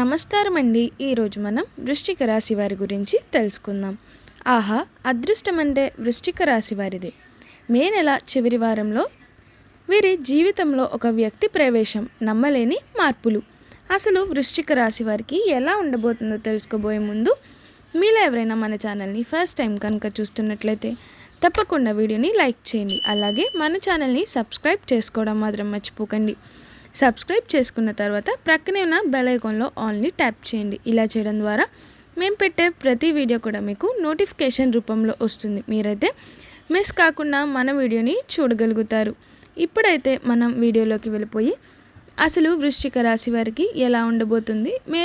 నమస్కారం అండి ఈరోజు మనం వృష్టిక రాశి వారి గురించి తెలుసుకుందాం. ఆహా అదృష్టం అంటే వృష్టిక రాశి వారిదే. మే నెల చివరి వారంలో వీరి జీవితంలో ఒక వ్యక్తి ప్రవేశం నమ్మలేని మార్పులు. అసలు వృష్టిక రాశి వారికి ఎలా ఉండబోతుందో తెలుసుకోబోయే ముందు మీలో ఎవరైనా మన ఛానల్ని ఫస్ట్ టైం కనుక చూస్తున్నట్లయితే తప్పకుండా వీడియోని లైక్ చేయండి. అలాగే మన ఛానల్ని సబ్స్క్రైబ్ చేసుకోవడం మాత్రం మర్చిపోకండి. సబ్స్క్రైబ్ చేసుకున్న తర్వాత ప్రక్కనే ఉన్న బెల్ ఐకాన్లో ఆన్లీ ట్యాప్ చేయండి. ఇలా చేయడం ద్వారా మేము పెట్టే ప్రతి వీడియో కూడా మీకు నోటిఫికేషన్ రూపంలో వస్తుంది. మీరైతే మిస్ కాకుండా మన వీడియోని చూడగలుగుతారు. ఇప్పుడైతే మనం వీడియోలోకి వెళ్ళిపోయి అసలు వృశ్చిక రాశి వారికి ఎలా ఉండబోతుంది? మే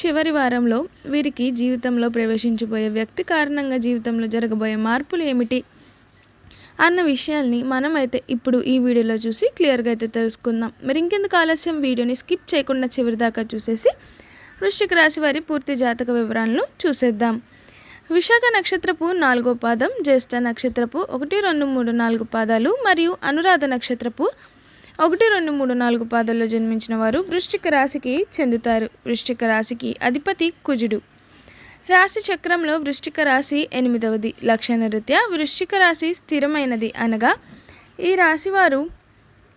చివరి వారంలో వీరికి జీవితంలో ప్రవేశించబోయే వ్యక్తి కారణంగా జీవితంలో జరగబోయే మార్పులు ఏమిటి? అన్న విషయాల్ని మనమైతే ఇప్పుడు ఈ వీడియోలో చూసి క్లియర్గా అయితే తెలుసుకుందాం. మరి ఇంకెందుకు ఆలస్యం? వీడియోని స్కిప్ చేయకుండా చివరి దాకా చూసేసి వృశ్చిక రాశి వారి పూర్తి జాతక వివరాలను చూసేద్దాం. విశాఖ నక్షత్రపు నాలుగో పాదం జ్యేష్ఠ నక్షత్రపు ఒకటి రెండు మూడు నాలుగు పాదాలు మరియు అనురాధ నక్షత్రపు ఒకటి రెండు మూడు నాలుగు పాదాల్లో జన్మించిన వారు వృశ్చిక రాశికి చెందుతారు. వృశ్చిక రాశికి అధిపతి కుజుడు. రాశి చక్రంలో వృశ్చిక రాశి ఎనిమిదవది. లక్షణరీత్యా వృశ్చిక రాశి స్థిరమైనది అనగా ఈ రాశివారు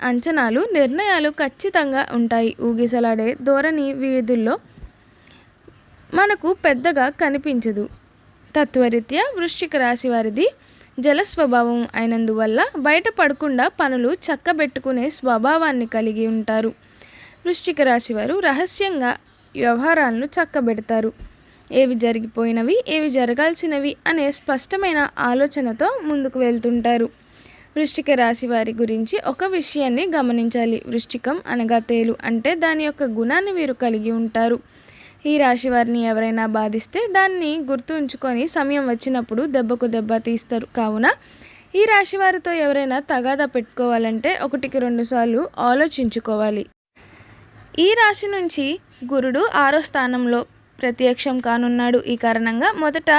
అంచనాలు నిర్ణయాలు ఖచ్చితంగా ఉంటాయి. ఊగిసలాడే ధోరణి వీధుల్లో మనకు పెద్దగా కనిపించదు. తత్వరీత్యా వృశ్చిక రాశి వారిది జల స్వభావం అయినందువల్ల బయట పడకుండా పనులు చక్కబెట్టుకునే స్వభావాన్ని కలిగి ఉంటారు. వృశ్చిక రాశి వారు రహస్యంగా వ్యవహారాలను చక్కబెడతారు. ఏవి జరిగిపోయినవి ఏవి జరగాల్సినవి అనే స్పష్టమైన ఆలోచనతో ముందుకు వెళ్తుంటారు. వృష్టిక రాశి వారి గురించి ఒక విషయాన్ని గమనించాలి. వృష్టికం అనగా తేలు అంటే దాని యొక్క గుణాన్ని వీరు కలిగి ఉంటారు. ఈ రాశి వారిని ఎవరైనా బాధిస్తే దాన్ని గుర్తు ఉంచుకొని సమయం వచ్చినప్పుడు దెబ్బకు దెబ్బ తీస్తారు. కావున ఈ రాశి వారితో ఎవరైనా తగాదా పెట్టుకోవాలంటే ఒకటికి రెండు సార్లు ఆలోచించుకోవాలి. ఈ రాశి నుంచి గురుడు ఆరో స్థానంలో ప్రత్యక్షం కానున్నాడు. ఈ కారణంగా మొదట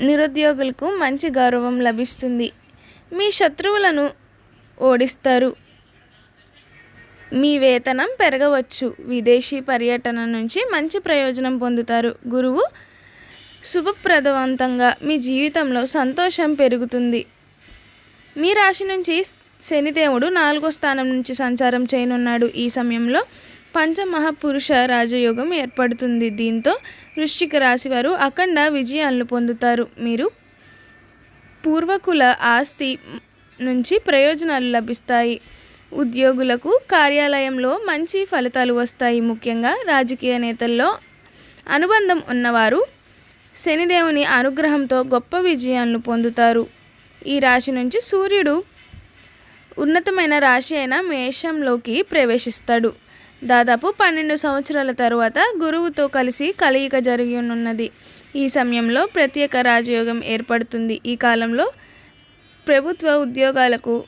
నిరుద్యోగులకు మంచి గౌరవం లభిస్తుంది. మీ శత్రువులను ఓడిస్తారు. మీ వేతనం పెరగవచ్చు. విదేశీ పర్యటన నుంచి మంచి ప్రయోజనం పొందుతారు. గురువు శుభప్రదవంతంగా మీ జీవితంలో సంతోషం పెరుగుతుంది. మీ రాశి నుంచి శనిదేవుడు నాలుగో స్థానం నుంచి సంచారం చేయనున్నాడు. ఈ సమయంలో పంచమహాపురుష రాజయోగం ఏర్పడుతుంది. దీంతో వృశ్చిక రాశి వారు అఖండ విజయాలను పొందుతారు. మీరు పూర్వకుల ఆస్తి నుంచి ప్రయోజనాలు లభిస్తాయి. ఉద్యోగులకు కార్యాలయంలో మంచి ఫలితాలు వస్తాయి. ముఖ్యంగా రాజకీయ నేతల్లో అనుబంధం ఉన్నవారు శనిదేవుని అనుగ్రహంతో గొప్ప విజయాలను పొందుతారు. ఈ రాశి నుంచి సూర్యుడు ఉన్నతమైన రాశి అయిన మేషంలోకి ప్రవేశిస్తాడు. దాదాపు పన్నెండు సంవత్సరాల తరువాత గురువుతో కలిసి కలయిక జరిగినున్నది ఈ సమయంలో ప్రత్యేక రాజయోగం ఏర్పడుతుంది. ఈ కాలంలో ప్రభుత్వ ఉద్యోగాలకు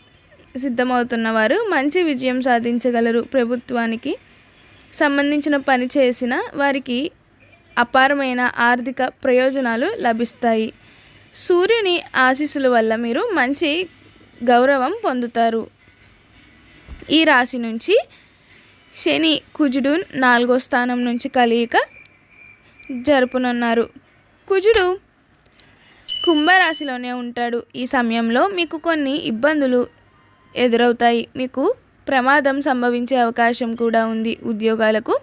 సిద్ధమవుతున్న వారు మంచి విజయం సాధించగలరు. ప్రభుత్వానికి సంబంధించిన పని చేసిన వారికి అపారమైన ఆర్థిక ప్రయోజనాలు లభిస్తాయి. సూర్యుని ఆశీస్సుల వల్ల మీరు మంచి గౌరవం పొందుతారు. ఈ రాశి నుంచి శని కుజుడు నాలుగో స్థానం నుంచి కలయిక జరుపునున్నారు. కుజుడు కుంభరాశిలోనే ఉంటాడు. ఈ సమయంలో మీకు కొన్ని ఇబ్బందులు ఎదురవుతాయి. మీకు ప్రమాదం సంభవించే అవకాశం కూడా ఉంది ఉద్యోగాలకు.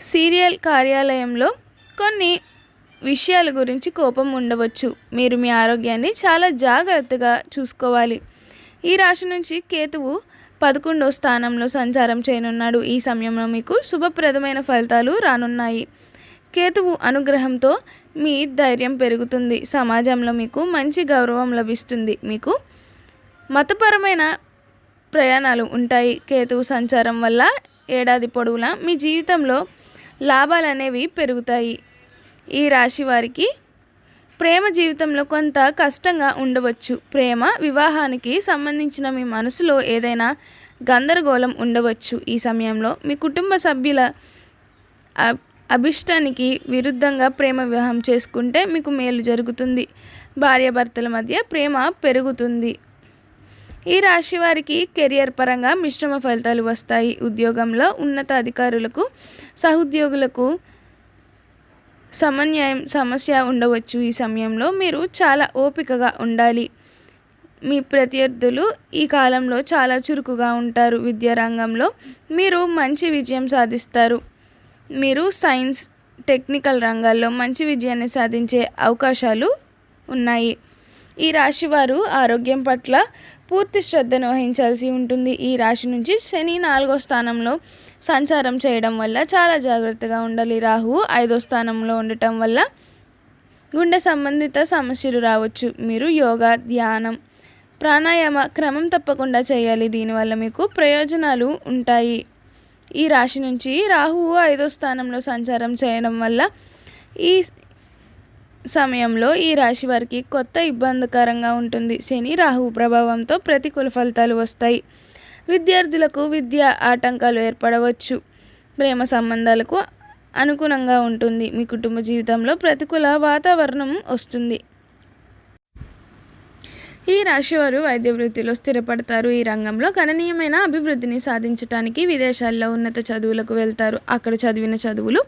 సీరియల్ కార్యాలయంలో కొన్ని విషయాల గురించి కోపం ఉండవచ్చు. మీరు మీ ఆరోగ్యాన్ని చాలా జాగ్రత్తగా చూసుకోవాలి. ఈ రాశి నుంచి కేతువు పదకొండో స్థానంలో సంచారం చేయనున్నాడు. ఈ సమయంలో మీకు శుభప్రదమైన ఫలితాలు రానున్నాయి. కేతువు అనుగ్రహంతో మీ ధైర్యం పెరుగుతుంది. సమాజంలో మీకు మంచి గౌరవం లభిస్తుంది. మీకు మతపరమైన ప్రయాణాలు ఉంటాయి. కేతువు సంచారం వల్ల ఏడాది పొడవునా మీ జీవితంలో లాభాలు అనేవి పెరుగుతాయి. ఈ రాశి వారికి ప్రేమ జీవితంలో కొంత కష్టంగా ఉండవచ్చు. ప్రేమ వివాహానికి సంబంధించిన మీ మనసులో ఏదైనా గందరగోళం ఉండవచ్చు. ఈ సమయంలో మీ కుటుంబ సభ్యుల అభిష్టానికి విరుద్ధంగా ప్రేమ వివాహం చేసుకుంటే మీకు మేలు జరుగుతుంది. భార్యాభర్తల మధ్య ప్రేమ పెరుగుతుంది. ఈ రాశి వారికి కెరియర్ పరంగా మిశ్రమ ఫలితాలు వస్తాయి. ఉద్యోగంలో ఉన్నత అధికారులకు సహోద్యోగులకు సమన్యాయం సమస్య ఉండవచ్చు ఈ సమయంలో. మీరు చాలా ఓపికగా ఉండాలి. మీ ప్రత్యర్థులు ఈ కాలంలో చాలా చురుకుగా ఉంటారు విద్యా రంగంలో మీరు మంచి విజయం సాధిస్తారు. మీరు సైన్స్ టెక్నికల్ రంగాల్లో మంచి విజయాన్ని సాధించే అవకాశాలు ఉన్నాయి. ఈ రాశి వారు ఆరోగ్యం పట్ల పూర్తి శ్రద్ధను వహించాల్సి ఉంటుంది. ఈ రాశి నుంచి శని నాలుగో స్థానంలో సంచారం చేయడం వల్ల చాలా జాగ్రత్తగా ఉండాలి. రాహువు ఐదో స్థానంలో ఉండటం వల్ల గుండె సంబంధిత సమస్యలు రావచ్చు. మీరు యోగా ధ్యానం ప్రాణాయామ క్రమం తప్పకుండా చేయాలి. దీనివల్ల మీకు ప్రయోజనాలు ఉంటాయి. ఈ రాశి నుంచి రాహువు ఐదో స్థానంలో సంచారం చేయడం వల్ల ఈ సమయంలో ఈ రాశి వారికి కొత్త ఇబ్బందికరంగా ఉంటుంది. శని రాహు ప్రభావంతో ప్రతికూల ఫలితాలు వస్తాయి. విద్యార్థులకు విద్య ఆటంకాలు ఏర్పడవచ్చు. ప్రేమ సంబంధాలకు అనుగుణంగా ఉంటుంది. మీ కుటుంబ జీవితంలో ప్రతికూల వాతావరణం వస్తుంది. ఈ రాశివారు వైద్య వృత్తిలో స్థిరపడతారు. ఈ రంగంలో గణనీయమైన అభివృద్ధిని సాధించడానికి విదేశాల్లో ఉన్నత చదువులకు వెళ్తారు. అక్కడ చదివిన చదువులు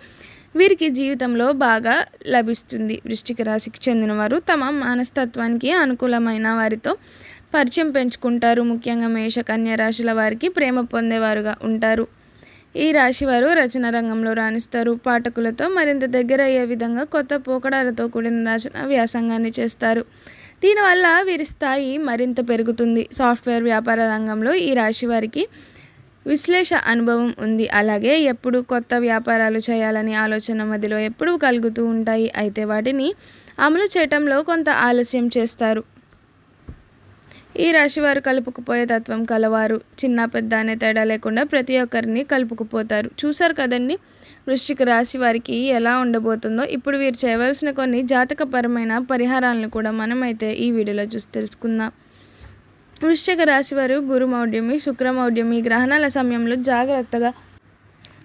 వీరికి జీవితంలో బాగా లభిస్తుంది. వృష్టిక రాశికి చెందినవారు తమ మానస్తత్వానికి అనుకూలమైన వారితో పరిచయం పెంచుకుంటారు. ముఖ్యంగా మేష కన్య రాశుల వారికి ప్రేమ పొందేవారుగా ఉంటారు. ఈ రాశి వారు రచన రంగంలో రాణిస్తారు. పాఠకులతో మరింత దగ్గర అయ్యే విధంగా కొత్త పోకడాలతో కూడిన రచన వ్యాసంగాన్ని చేస్తారు. దీనివల్ల వీరి స్థాయి మరింత పెరుగుతుంది. సాఫ్ట్వేర్ వ్యాపార రంగంలో ఈ రాశి వారికి విశ్లేష అనుభవం ఉంది. అలాగే ఎప్పుడు కొత్త వ్యాపారాలు చేయాలని ఆలోచన మధ్యలో ఎప్పుడూ కలుగుతూ ఉంటాయి. అయితే వాటిని అమలు చేయటంలో కొంత ఆలస్యం చేస్తారు. ఈ రాశివారు కలుపుకుపోయే తత్వం కలవారు. చిన్న పెద్ద అనే తేడా లేకుండా ప్రతి ఒక్కరిని కలుపుకుపోతారు. చూసారు కదండి? వృష్టిక రాశి వారికి ఎలా ఉండబోతుందో ఇప్పుడు వీరు చేయవలసిన కొన్ని జాతకపరమైన పరిహారాలను కూడా మనమైతే ఈ వీడియోలో చూసి తెలుసుకుందాం. వృశ్చిక రాశి వారు గురుమౌఢ్యమి శుక్రమౌఢ్యమి గ్రహణాల సమయంలో జాగ్రత్తగా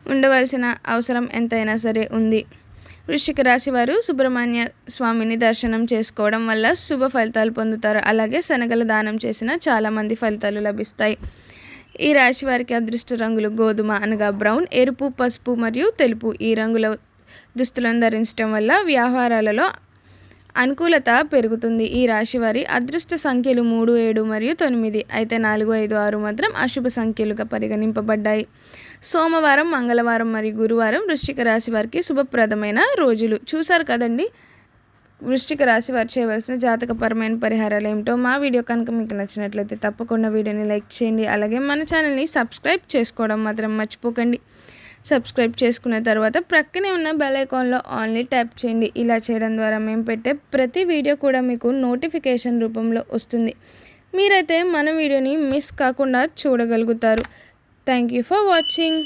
ఉండవలసిన అవసరం ఎంతైనా సరే ఉంది. వృశ్చిక రాశి వారు సుబ్రహ్మణ్య స్వామిని దర్శనం చేసుకోవడం వల్ల శుభ ఫలితాలు పొందుతారు. అలాగే శనగల దానం చేసిన చాలామంది ఫలితాలు లభిస్తాయి. ఈ రాశి వారికి అదృష్ట రంగులు గోధుమ అనగా బ్రౌన్ ఎరుపు పసుపు మరియు తెలుపు ఈ రంగుల దుస్తులను ధరించడం వల్ల వ్యవహారాలలో అనుకూలత పెరుగుతుంది. ఈ రాశి వారి అదృష్ట సంఖ్యలు మూడు ఏడు మరియు తొమ్మిది. అయితే నాలుగు ఐదు ఆరు మాత్రం అశుభ సంఖ్యలుగా పరిగణింపబడ్డాయి. సోమవారం మంగళవారం మరియు గురువారం వృశ్చిక రాశి వారికి శుభప్రదమైన రోజులు. చూసారు కదండి? వృష్టిక రాశి వారు చేయవలసిన జాతకపరమైన పరిహారాలు ఏమిటో మా వీడియో కనుక మీకు నచ్చినట్లయితే తప్పకుండా వీడియోని లైక్ చేయండి. అలాగే మన ఛానల్ని సబ్స్క్రైబ్ చేసుకోవడం మాత్రం మర్చిపోకండి. సబ్స్క్రైబ్ చేసుకున్న తర్వాత ప్రక్కనే ఉన్న బెల్ ఐకాన్లో ఆన్లీ ట్యాప్ చేయండి. ఇలా చేయడం ద్వారా మేము పెట్టే ప్రతి వీడియో కూడా మీకు నోటిఫికేషన్ రూపంలో వస్తుంది. మీరైతే మన వీడియోని మిస్ కాకుండా చూడగలుగుతారు. Thank you for watching